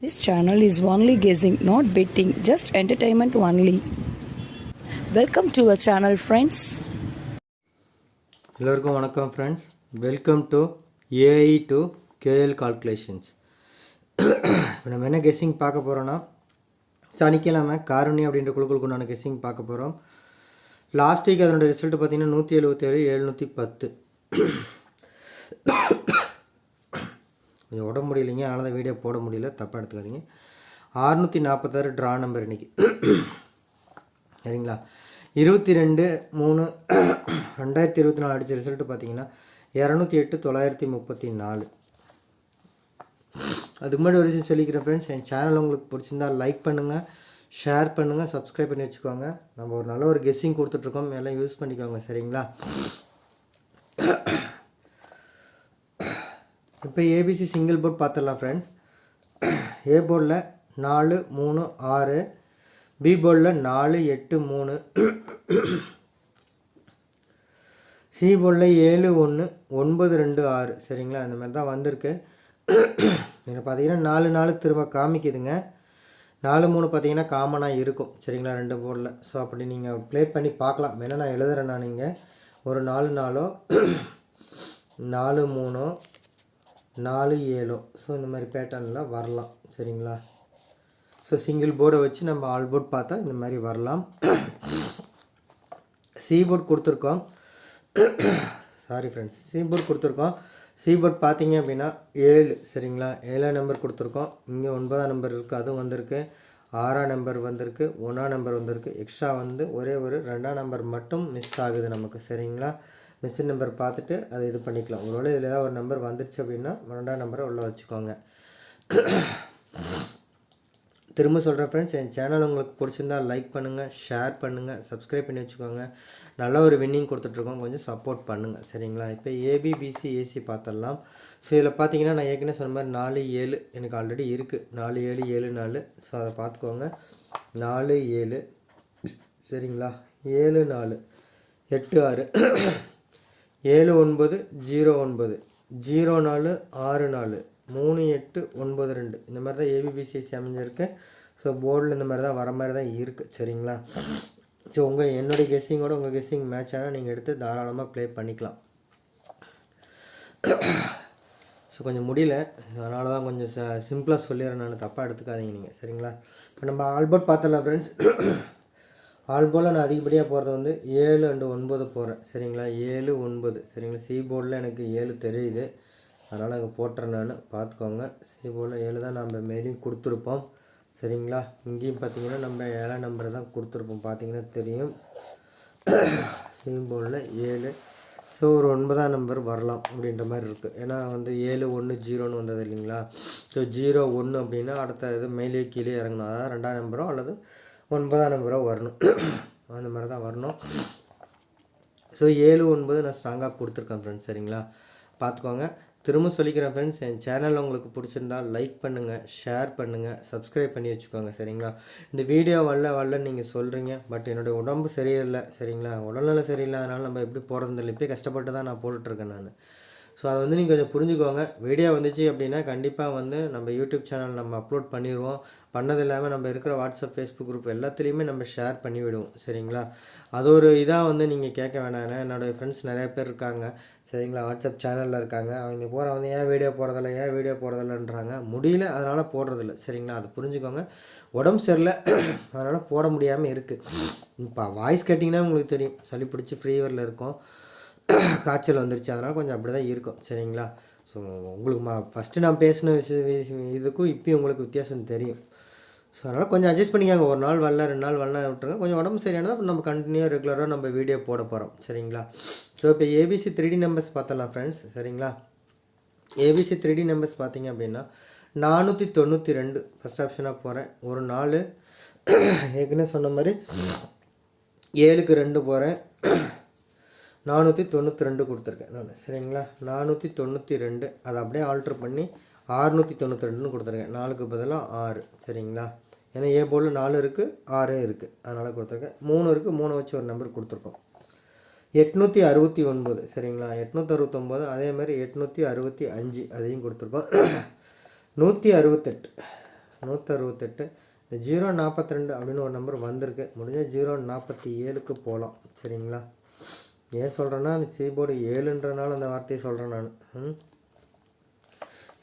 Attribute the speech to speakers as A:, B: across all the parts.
A: This channel is only guessing, not betting, just entertainment only. Welcome to our channel friends.
B: எல்லோருக்கும் வணக்கம் friends welcome to AI to KL calculations இப்போ நம்ம என்ன guessing பார்க்க போகிறோன்னா சனிக்கிழமை காருணி அப்படின்ற குழுக்களுக்கு உண்டான கெஸ்ஸிங் பார்க்க போகிறோம் லாஸ்ட் வீக் அதனோட ரிசல்ட் பார்த்தீங்கன்னா நூற்றி எழுபத்தேழு எழுநூற்றி பத்து கொஞ்சம் உடம்பு முடியலைங்க அதனால தான் வீடியோ போட முடியல தப்பாக எடுத்துக்காதீங்க. அறுநூற்றி நாற்பத்தாறு ட்ரா நம்பர் இன்னைக்கு. சரிங்களா? இருபத்தி ரெண்டு மூணு ரெண்டாயிரத்தி இருபத்தி நாலு அடித்த ரிசல்ட்டு பார்த்தீங்கன்னா இரநூத்தி எட்டு தொள்ளாயிரத்தி முப்பத்தி நாலு அதுக்கு முன்னாடி ஒரு விஷயம் சொல்லிக்கிறேன் ஃப்ரெண்ட்ஸ் என் சேனல் உங்களுக்கு பிடிச்சிருந்தா லைக் பண்ணுங்கள் ஷேர் பண்ணுங்கள் சப்ஸ்கிரைப் பண்ணி வச்சுக்கோங்க. நம்ம ஒரு நல்ல ஒரு கெஸ்ஸிங் கொடுத்துட்ருக்கோம் எல்லாம் யூஸ் பண்ணிக்கோங்க சரிங்களா? இப்போ ஏபிசி சிங்கிள் போர்ட் பார்த்துடலாம் ஃப்ரெண்ட்ஸ் ஏ போர்டில் நாலு மூணு ஆறு. பி போர்டில் நாலு எட்டு மூணு. சி போர்டில் ஏழு ஒன்று ஒன்பது ரெண்டு ஆறு. சரிங்களா? இந்த மாதிரி தான் வந்திருக்கு. இதில் பார்த்தீங்கன்னா நாலு நாலு திரும்ப காமிக்குதுங்க. நாலு மூணு பார்த்தீங்கன்னா காமனாக இருக்கும். சரிங்களா? ரெண்டு போர்டில் ஸோ அப்படி நீங்கள் ப்ளே பண்ணி பார்க்கலாம். வேணால் நான் எழுதுறேன் நான் நீங்கள் ஒரு நாலு நாலோ நாலு மூணோ நாலு ஏழோ. ஸோ இந்த மாதிரி பேட்டர்னில் வரலாம். சரிங்களா? ஸோ சிங்கிள் போர்டை வச்சு நம்ம ஆல் போர்ட் பார்த்தா இந்த மாதிரி வரலாம். சி போர்ட் கொடுத்துருக்கோம். சாரி ஃப்ரெண்ட்ஸ் சி போர்ட் கொடுத்துருக்கோம். சி போர்ட் பார்த்தீங்க அப்படின்னா ஏழு. சரிங்களா? ஏழாம் நம்பர் கொடுத்துருக்கோம். இங்கே ஒன்பதாம் நம்பர் இருக்குது அதுவும் வந்திருக்கு. ஆறாம் நம்பர் வந்திருக்கு ஒன்றாம் நம்பர் வந்திருக்கு. எக்ஸ்ட்ரா வந்து ஒரே ஒரு ரெண்டாம் நம்பர் மட்டும் மிஸ் ஆகுது நமக்கு. சரிங்களா? மிஷின் நம்பர் பார்த்துட்டு அதை இது பண்ணிக்கலாம். ஒருவேளை இதில் ஏதாவது ஒரு நம்பர் வந்துருச்சு அப்படின்னா ரெண்டாம் நம்பரை உள்ளே வச்சுக்கோங்க. திரும்ப சொல்கிறேன் ஃப்ரெண்ட்ஸ் என் சேனல் உங்களுக்கு பிடிச்சிருந்தா லைக் பண்ணுங்கள் ஷேர் பண்ணுங்கள் சப்ஸ்கிரைப் பண்ணி வச்சுக்கோங்க. நல்ல ஒரு வின்னிங் கொடுத்துட்ருக்கோம். கொஞ்சம் சப்போர்ட் பண்ணுங்கள் சரிங்களா? இப்போ ஏபிபிசி ஏசி பார்த்துடலாம். ஸோ இதில் பார்த்தீங்கன்னா நான் ஏற்கனவே சொன்ன மாதிரி நாலு ஏழு எனக்கு ஆல்ரெடி இருக்குது நாலு ஏழு ஏழு நாலு. ஸோ அதை பார்த்துக்கோங்க. நாலு ஏழு. சரிங்களா? ஏழு நாலு. எட்டு ஆறு. ஏழு ஒன்பது ஜீரோ ஒன்பது ஜீரோ நாலு ஆறு நாலு மூணு எட்டு ஒன்பது ரெண்டு. இந்த மாதிரி தான் ஏபிபிசிஎஸ்சி அமைஞ்சிருக்கு. ஸோ போர்டில் இந்த மாதிரி தான் வர மாதிரி தான் இருக்குது சரிங்களா ஸோ உங்கள் என்னுடைய கெஸ்ஸிங்கோட உங்கள் கெஸ்ஸிங் மேட்ச் ஆனால் நீங்கள் எடுத்து தாராளமாக ப்ளே பண்ணிக்கலாம். ஸோ கொஞ்சம் முடியல. அதனால தான் கொஞ்சம் ச சிம்பிளாக சொல்லிடுறேன். நான் தப்பாக எடுத்துக்காதீங்க நீங்கள் சரிங்களா? இப்போ நம்ம ஆல்போர்ட் பார்த்தலாம் ஃப்ரெண்ட்ஸ் ஆல்போல் நான் அதிகப்படியாக போகிறது வந்து ஏழு அண்டு ஒன்பது போகிறேன் சரிங்களா? ஏழு ஒன்பது. சரிங்களா? சி போர்டில் எனக்கு ஏழு தெரியுது. அதனால் அங்கே போட்டுறேன் நான். பார்த்துக்கோங்க சி போர்டில் ஏழு தான் நம்ம மேலேயும் கொடுத்துருப்போம். சரிங்களா? இங்கேயும் பார்த்தீங்கன்னா நம்ம ஏழாம் நம்பர் தான் கொடுத்துருப்போம். பார்த்தீங்கன்னா தெரியும். சி போர்டில் ஏழு. ஸோ ஒரு ஒன்பதாம் நம்பர் வரலாம் அப்படின்ற மாதிரி இருக்குது ஏன்னா வந்து ஏழு ஒன்று ஜீரோன்னு வந்தது இல்லைங்களா? ஸோ ஜீரோ ஒன்று அப்படின்னா அடுத்த இது மேலே கீழே இறங்கணும். அதாவது ரெண்டாம் நம்பரோ அல்லது ஒன்பதாம் நம்பரோ வரணும். அந்த மாதிரி தான் வரணும். ஸோ ஏழு ஒன்பது நான் ஸ்ட்ராங்காக கொடுத்துருக்கேன் ஃப்ரெண்ட்ஸ் சரிங்களா? பார்த்துக்கோங்க. திரும்ப சொல்லிக்கிறேன் ஃப்ரெண்ட்ஸ் என் சேனல் உங்களுக்கு பிடிச்சிருந்தா லைக் பண்ணுங்கள் ஷேர் பண்ணுங்கள் சப்ஸ்கிரைப் பண்ணி வச்சுக்கோங்க சரிங்களா? இந்த வீடியோ வரல வரல நீங்கள் சொல்கிறீங்க பட் என்னுடைய உடம்பு சரியில்லை சரிங்களா? உடல்நிலை சரியில்லாதனால நம்ம எப்படி போகிறது இல்லை இப்போயே கஷ்டப்பட்டு தான் நான் போட்டுட்ருக்கேன் நான். ஸோ அதை வந்து நீங்கள் கொஞ்சம் புரிஞ்சுக்கோங்க. வீடியோ வந்துச்சு அப்படின்னா கண்டிப்பாக வந்து நம்ம யூடியூப் சேனல் நம்ம அப்லோட் பண்ணிடுவோம் பண்ணது இல்லாமல் நம்ம இருக்கிற வாட்ஸ்அப் ஃபேஸ்புக் குரூப் எல்லாத்துலேயுமே நம்ம ஷேர் பண்ணி விடுவோம் சரிங்களா? அது ஒரு இதாக வந்து நீங்கள் கேட்க வேணாம். என்னோடய ஃப்ரெண்ட்ஸ் நிறைய பேர் இருக்காங்க. சரிங்களா? வாட்ஸ்அப் சேனலில் இருக்காங்க. அவங்க போகிற வந்து ஏன் வீடியோ போகிறதில்ல ஏன் வீடியோ போகிறதில்லன்றாங்க முடியல. அதனால் போடுறதில்ல. சரிங்களா? அதை புரிஞ்சுக்கோங்க. உடம்பு சரியில்லை. அதனால் போட முடியாமல் இருக்குது இப்போ வாய்ஸ் கேட்டிங்கன்னா உங்களுக்கு தெரியும். சளி பிடிச்சி ஃப்ரீவரில் இருக்கும். காய்ச்சல் வந்துருச்சு. அதனால் கொஞ்சம் அப்படி தான் இருக்கும். சரிங்களா? ஸோ உங்களுக்கு மா ஃபஸ்ட்டு நான் பேசின விஷயம் இதுக்கும் இப்போயும் உங்களுக்கு வித்தியாசம் தெரியும். ஸோ அதனால் கொஞ்சம் அட்ஜஸ்ட் பண்ணிக்காங்க. ஒரு நாள் வரல ரெண்டு நாள் வரல விட்டுருங்க. கொஞ்சம் உடம்பு சரியானதாக நம்ம கண்டினியூ ரெகுலராக நம்ம வீடியோ போட போகிறோம் சரிங்களா? ஸோ இப்போ ஏபிசி த்ரீ டி நம்பர்ஸ் பார்த்தலாம் ஃப்ரெண்ட்ஸ் சரிங்களா? ஏபிசி த்ரீ டி நம்பர்ஸ் பார்த்தீங்க அப்படின்னா நானூற்றி தொண்ணூற்றி ரெண்டு ஃபஸ்ட் ஆப்ஷனாக போகிறேன் ஒரு நாலு ஏற்கனவே சொன்ன மாதிரி ஏழுக்கு ரெண்டு போகிறேன் நானூற்றி தொண்ணூற்றி ரெண்டு கொடுத்துருக்கேன். நான் சரிங்களா? நானூற்றி தொண்ணூற்றி ரெண்டு அதை அப்படியே ஆல்ட்ரு பண்ணி ஆறுநூற்றி தொண்ணூற்றி ரெண்டுன்னு கொடுத்துருக்கேன். நாலுக்கு பதிலாக ஆறு சரிங்களா? ஏன்னா ஏ போர்டில் நாலு இருக்குது ஆறே இருக்குது அதனால் கொடுத்துருக்கேன். மூணு இருக்குது மூணு வச்சு ஒரு நம்பர் கொடுத்துருக்கோம். எட்நூற்றி அறுபத்தி ஒன்பது சரிங்களா? எட்நூற்றி அறுபத்தொம்போது அதேமாதிரி எட்நூற்றி அறுபத்தி அஞ்சு அதையும் கொடுத்துருக்கோம். நூற்றி அறுபத்தெட்டு நூற்றி அறுபத்தெட்டு இந்த ஜீரோ நாற்பத்தி ரெண்டு அப்படின்னு ஒரு நம்பர் வந்திருக்கு. முடிஞ்சால் ஜீரோ நாற்பத்தி ஏழுக்கு போகலாம் சரிங்களா? ஏன் சொல்கிறேன்னா அந்த சீபோர்டு ஏழுன்றனால அந்த வார்த்தையை சொல்கிறேன் நான். ம்?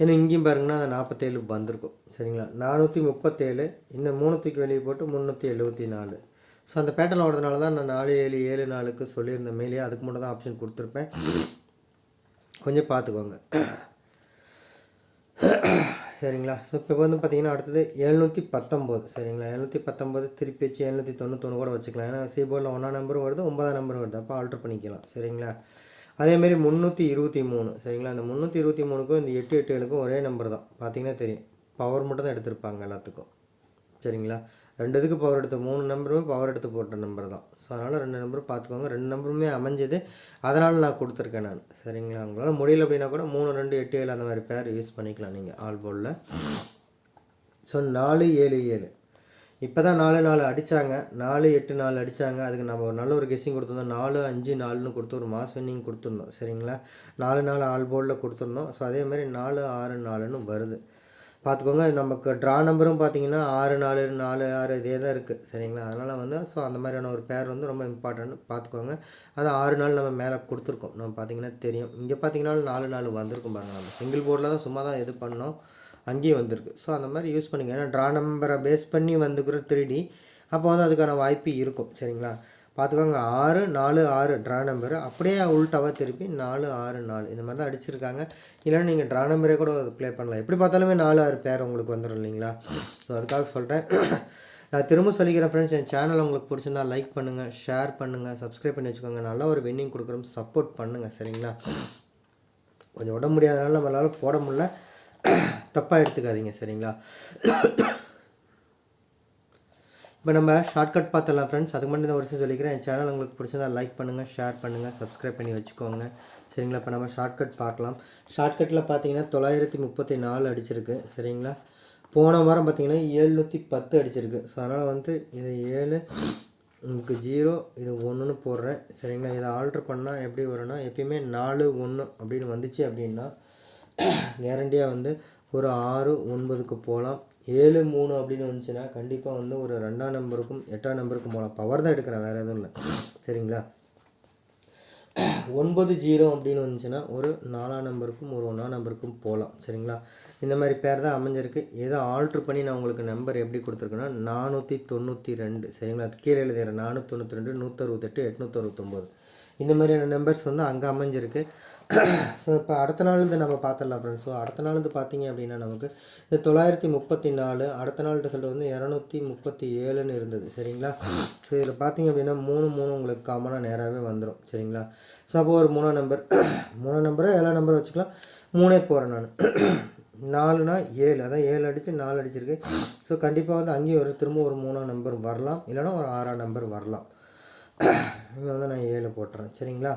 B: ஏன்னா இங்கேயும் பாருங்கன்னா அந்த நாற்பத்தேழு வந்திருக்கும். சரிங்களா? நானூற்றி முப்பத்தேழு இந்த மூணுத்துக்கு வெளியே போட்டு முந்நூற்றி எழுபத்தி நாலு ஸோ அந்த பேட்டர்ன் ஓடுறதுனால தான் நான் நாலு ஏழு ஏழு நாளுக்கு சொல்லியிருந்தேன். மேலேயே அதுக்கு மட்டும் தான் ஆப்ஷன் கொடுத்துருப்பேன். கொஞ்சம் பார்த்துக்கோங்க. சரிங்களா? ஸோ இப்போ வந்து பார்த்தீங்கன்னா அடுத்தது எழுநூற்றி பத்தொம்போது சரிங்களா? எழுநூற்றி பத்தொம்போது திருப்பி வச்சு எழுநூற்றி தொண்ணூத்தொன்று கூட வச்சுக்கலாம். ஏன்னா சீபோர்டில் ஒன்றாம் நம்பரும் வருது ஒன்பதாம் நம்பரும் வருது. அப்போ ஆல்ட்ரு பண்ணிக்கலாம். சரிங்களா? அதேமாரி முந்நூற்றி இருபத்தி மூணு சரிங்களா? அந்த முந்நூற்றி இருபத்தி மூணுக்கும் இந்த எட்டு எட்டு ஏழுக்கும் ஒரே நம்பர் தான். பார்த்தீங்கன்னா தெரியும். பவர் மட்டும் தான் எடுத்திருப்பாங்க எல்லாத்துக்கும். சரிங்களா? ரெண்டு இதுக்கு பவர் எடுத்த மூணு நம்பருமே பவர் எடுத்து போட்ட நம்பர் தான். ஸோ அதனால் ரெண்டு நம்பரும் பார்த்துக்கோங்க. ரெண்டு நம்பருமே அமைஞ்சது. அதனால் நான் கொடுத்துருக்கேன் நான். சரிங்களா? உங்களால் முடியல அப்படின்னா கூட மூணு ரெண்டு எட்டு ஏழு அந்த மாதிரி பேர் யூஸ் பண்ணிக்கலாம் நீங்கள் ஆல் போர்டில் ஸோ நாலு ஏழு ஏழு. இப்போ தான் நாலு நாலு அடித்தாங்க நாலு எட்டு நாலு அடித்தாங்க அதுக்கு நம்ம ஒரு நல்ல ஒரு கெஸ்ஸிங் கொடுத்துருந்தோம். நாலு அஞ்சு நாலுன்னு கொடுத்து ஒரு மாஸ் வின்னிங் கொடுத்துருந்தோம். சரிங்களா? நாலு நாலு ஆல் போர்டில் கொடுத்துருந்தோம். ஸோ அதே மாதிரி நாலு ஆறு நாலுன்னு வருது. பார்த்துக்கோங்க நமக்கு ட்ரா நம்பரும் பார்த்தீங்கன்னா ஆறு நாலு நாலு ஆறு இதே தான் இருக்குது சரிங்களா? அதனால் வந்து ஸோ அந்த மாதிரியான ஒரு பேர் வந்து ரொம்ப இம்பார்ட்டன்ட் பார்த்துக்கோங்க. அது ஆறு நாள் நம்ம மேலே கொடுத்துருக்கோம். நம்ம பார்த்தீங்கன்னா தெரியும். இங்கே பார்த்தீங்கன்னா நாலு நாள் வந்திருக்கும் பாருங்கள் நம்ம சிங்கிள் போர்டில் தான் சும்மா தான் இது பண்ணோம். அங்கேயும் வந்திருக்கு. ஸோ அந்த மாதிரி யூஸ் பண்ணிங்க ஏன்னா ட்ரா நம்பரை பேஸ் பண்ணி வந்துக்கிற த்ரீ டி அப்போ வந்து அதுக்கான வாய்ப்பு இருக்கும். சரிங்களா? பார்த்துக்கோங்க ஆறு நாலு ஆறு ட்ரா நம்பரு அப்படியே உள்டாவாக திருப்பி நாலு ஆறு நாலு. இந்த மாதிரி தான் அடிச்சிருக்காங்க. இல்லைன்னா நீங்கள் ட்ரா நம்பரே கூட ப்ளே பண்ணலாம். எப்படி பார்த்தாலுமே நாலு ஆறு பேர் உங்களுக்கு வந்துடும் இல்லைங்களா? ஸோ அதுக்காக சொல்கிறேன் நான் திரும்ப சொல்லிக்கிறேன் ஃப்ரெண்ட்ஸ் என் சேனல் உங்களுக்கு பிடிச்சிருந்தா லைக் பண்ணுங்கள் ஷேர் பண்ணுங்கள் சப்ஸ்கிரைப் பண்ணி வச்சுக்கோங்க. நல்லா ஒரு வின்னிங் கொடுக்குறோம். சப்போர்ட் பண்ணுங்கள் சரிங்களா? கொஞ்சம் உடம்பு முடியாதனால நம்மளால் போட முடியல. தப்பாக எடுத்துக்காதீங்க சரிங்களா? இப்போ நம்ம ஷார்ட்கட் பார்த்துடலாம் ஃப்ரெண்ட்ஸ் அதுக்கு மட்டும் இந்த ஒரு சொல்லிக்கிறேன் என் சேனல் உங்களுக்கு பிடிச்சதா லைக் பண்ணுங்கள் ஷேர் பண்ணுங்கள் சப்ஸ்கிரைப் பண்ணி வச்சுக்கோங்க. சரிங்களா? இப்போ நம்ம ஷார்ட்கட் பார்க்கலாம். ஷார்ட்கட்டில் பார்த்தீங்கன்னா தொள்ளாயிரத்தி முப்பத்தி நாலு அடிச்சிருக்கு. சரிங்களா? போன வாரம் பார்த்தீங்கன்னா ஏழ்நூற்றி பத்து அடிச்சிருக்கு. ஸோ அதனால் வந்து இது ஏழு உங்களுக்கு ஜீரோ இது ஒன்றுன்னு போடுறேன். சரிங்களா? இதை ஆல்ட்ரு பண்ணால் எப்படி வரும்னா எப்பயுமே நாலு ஒன்று அப்படின்னு வந்துச்சு அப்படின்னா கேரண்டியாக வந்து ஒரு ஆறு ஒன்பதுக்கு போகலாம் ஏழு மூணு அப்படின்னு வந்துச்சுன்னா கண்டிப்பாக வந்து ஒரு ரெண்டாம் நம்பருக்கும் எட்டாம் நம்பருக்கும் போகலாம் பவர் தான் எடுக்கிறேன் வேறு எதுவும் இல்லை. சரிங்களா? ஒன்பது ஜீரோ அப்படின்னு வந்துச்சுன்னா ஒரு நாலாம் நம்பருக்கும் ஒரு ஒன்றாம் நம்பருக்கும் போகலாம் சரிங்களா? இந்த மாதிரி பேர் தான் அமைஞ்சிருக்கு. ஏதோ ஆல்ட்ரு பண்ணி நான் உங்களுக்கு நம்பர் எப்படி கொடுத்துருக்கேன்னா நானூற்றி தொண்ணூற்றி ரெண்டு. சரிங்களா? கீழே எழுதுகிறேன் நானூற்றி தொண்ணூற்றி ரெண்டு நூற்றறுபத்தெட்டு எட்நூற்றறுபத்தொம்போது இந்த மாதிரியான நம்பர்ஸ் வந்து அங்கே அமைஞ்சிருக்கு. ஸோ இப்போ அடுத்த நாள் நம்ம பார்த்துடலாம் ஃப்ரெண்ட்ஸ் ஸோ அடுத்த நாள் வந்து பார்த்தீங்க அப்படின்னா நமக்கு இந்த தொள்ளாயிரத்தி முப்பத்தி நாலு அடுத்த நாள் ரிசல்ட் வந்து இரநூத்தி முப்பத்தி ஏழுன்னு இருந்தது. சரிங்களா? ஸோ இதில் பார்த்தீங்க அப்படின்னா மூணு மூணு உங்களுக்கு காமனாக நேராகவே வந்துடும் சரிங்களா? ஸோ அப்போ ஒரு மூணாம் நம்பர் மூணாம் நம்பரை எல்லா நம்பரும் வச்சுக்கலாம். மூணே போகிறேன் நான். நாலுனா ஏழு. அதான் ஏழு அடித்து நாலு அடிச்சிருக்கு. ஸோ கண்டிப்பாக வந்து அங்கேயும் ஒரு திரும்ப ஒரு மூணாம் நம்பர் வரலாம். இல்லைன்னா ஒரு ஆறாம் நம்பர் வரலாம். இங்கே வந்து நான் ஏழு போட்டுறேன். சரிங்களா?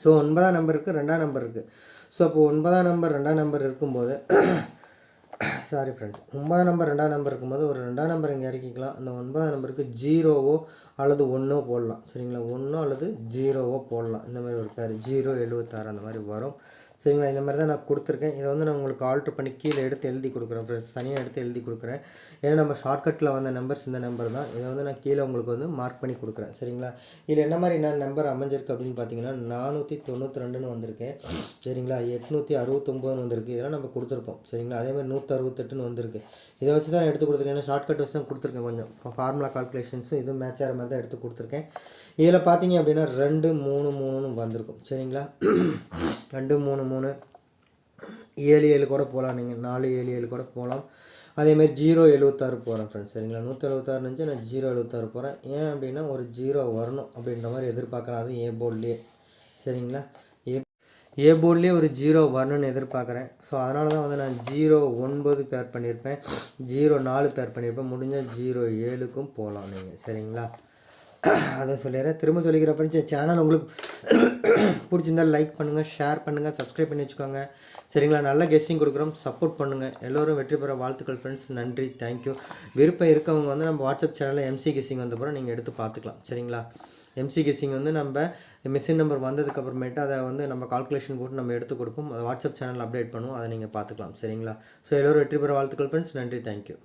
B: ஸோ ஒன்பதாம் நம்பர் இருக்குது ரெண்டாம் நம்பர் இருக்குது ஸோ அப்போ ஒன்பதாம் நம்பர் ரெண்டாம் நம்பர் இருக்கும்போது சாரி ஃப்ரெண்ட்ஸ் ஒன்பதாம் நம்பர் ரெண்டாம் நம்பர் இருக்கும்போது ஒரு ரெண்டாம் நம்பர் இங்கே இறக்கிக்கலாம் அந்த ஒன்பதாம் நம்பருக்கு ஜீரோவோ அல்லது ஒன்றோ போடலாம். சரிங்களா? ஒன்றோ அல்லது ஜீரோவோ போடலாம். இந்த மாதிரி ஒரு பேர் ஜீரோ எழுபத்தாறு அந்த மாதிரி வரும். சரிங்களா? இந்த மாதிரி தான் நான் கொடுத்துருக்கேன். இதை வந்து நான் உங்களுக்கு ஆல்ட்ரு பண்ணி கீழே எடுத்து எழுதி கொடுக்குறேன் ஃப்ரெண்ட்ஸ் தனியாக எடுத்து எழுதி கொடுக்குறேன். ஏன்னா நம்ம ஷார்ட்கட்டில் வந்த நம்பர்ஸ் இந்த நம்பர் தான். இதை வந்து நான் கீழே உங்களுக்கு வந்து மார்க் பண்ணி கொடுக்குறேன். சரிங்களா? இதில் என்ன மாதிரி என்ன நம்பர் அமைஞ்சிருக்கு அப்படின்னு பார்த்தீங்கன்னா நானூற்றி தொண்ணூற்றி ரெண்டுன்னு வந்திருக்கேன் சரிங்களா? எட்நூற்றி அறுபத்தொம்போதுன்னு வந்திருக்கு. இதெல்லாம் நம்ம கொடுத்துருப்போம். சரிங்களா? அதே மாதிரி நூற்றி அறுபத்தெட்டுன்னு வந்திருக்கு. இதை வச்சு தான் எடுத்து கொடுத்துருக்கேன். ஏன்னா ஷார்ட்கட் வச்சு தான் கொடுத்துருக்கேன் கொஞ்சம். ஃபார்முலா கால்குலேஷன்ஸும் இதுவும் மேட்ச் ஆகிற மாதிரி தான் எடுத்து கொடுத்துருக்கேன். இதில் பார்த்தீங்க அப்படின்னா ரெண்டு மூணு மூணுன்னு வந்திருக்கும். சரிங்களா? ரெண்டு மூணு மூணு. ஏழு ஏழு கூட போகலாம். நீங்கள் நாலு ஏழு ஏழு கூட போகலாம். அதேமாதிரி ஜீரோ எழுபத்தாறு போகிறேன் ஃப்ரெண்ட்ஸ் சரிங்களா? நூற்றி எழுபத்தாறு இருந்துச்சு நான் ஜீரோ எழுபத்தாறு போகிறேன் ஏன் அப்படின்னா ஒரு ஜீரோ வரணும் அப்படின்ற மாதிரி எதிர்பார்க்குறேன். அதுவும் ஏ போர்ட்லேயே சரிங்களா? ஏ ஏ போர்ட்லேயே ஒரு ஜீரோ வரணும்னு எதிர்பார்க்குறேன். ஸோ அதனால தான் வந்து நான் ஜீரோ ஒன்பது பேர் பண்ணியிருப்பேன். ஜீரோ நாலு பேர் பண்ணியிருப்பேன். முடிஞ்சால் ஜீரோ ஏழுக்கும் போகலாம் நீங்கள் சரிங்களா? அதை சொல்லிடுறேன். திரும்ப சொல்லிக்கிறப்ப ஃப்ரெண்ட்ஸ் சேனல் உங்களுக்கு பிடிச்சிருந்தா லைக் பண்ணுங்கள் ஷேர் பண்ணுங்கள் சப்ஸ்கிரைப் பண்ணி வச்சுக்கோங்க. சரிங்களா? நல்ல கெஸ்டிங் கொடுக்குறோம். சப்போர்ட் பண்ணுங்கள் எல்லோரும் வெற்றி பெற வாழ்த்துக்கள் ஃப்ரெண்ட்ஸ் நன்றி. தேங்க்யூ விருப்பம் இருக்கவங்க வந்து நம்ம வாட்ஸ்அப் சேனலில் எம்சி கெஸ்டிங் வந்தப்பறம் நீங்கள் எடுத்து பார்த்துக்கலாம். சரிங்களா? எம்சி கெஸ்டிங் வந்து நம்ம மிஷின் நம்பர் வந்ததுக்கு அப்புறமேட்டு அதை வந்து நம்ம கால்குலேஷன் போட்டு நம்ம எடுத்து கொடுப்போம். அதை வாட்ஸ்அப் சேனல் அப்டேட் பண்ணுவோம். அதை நீங்கள் பார்த்துக்கலாம். சரிங்களா? ஸோ எல்லோரும் வெற்றி பெற வாழ்த்துக்கள் ஃப்ரெண்ட்ஸ் நன்றி. தேங்க்யூ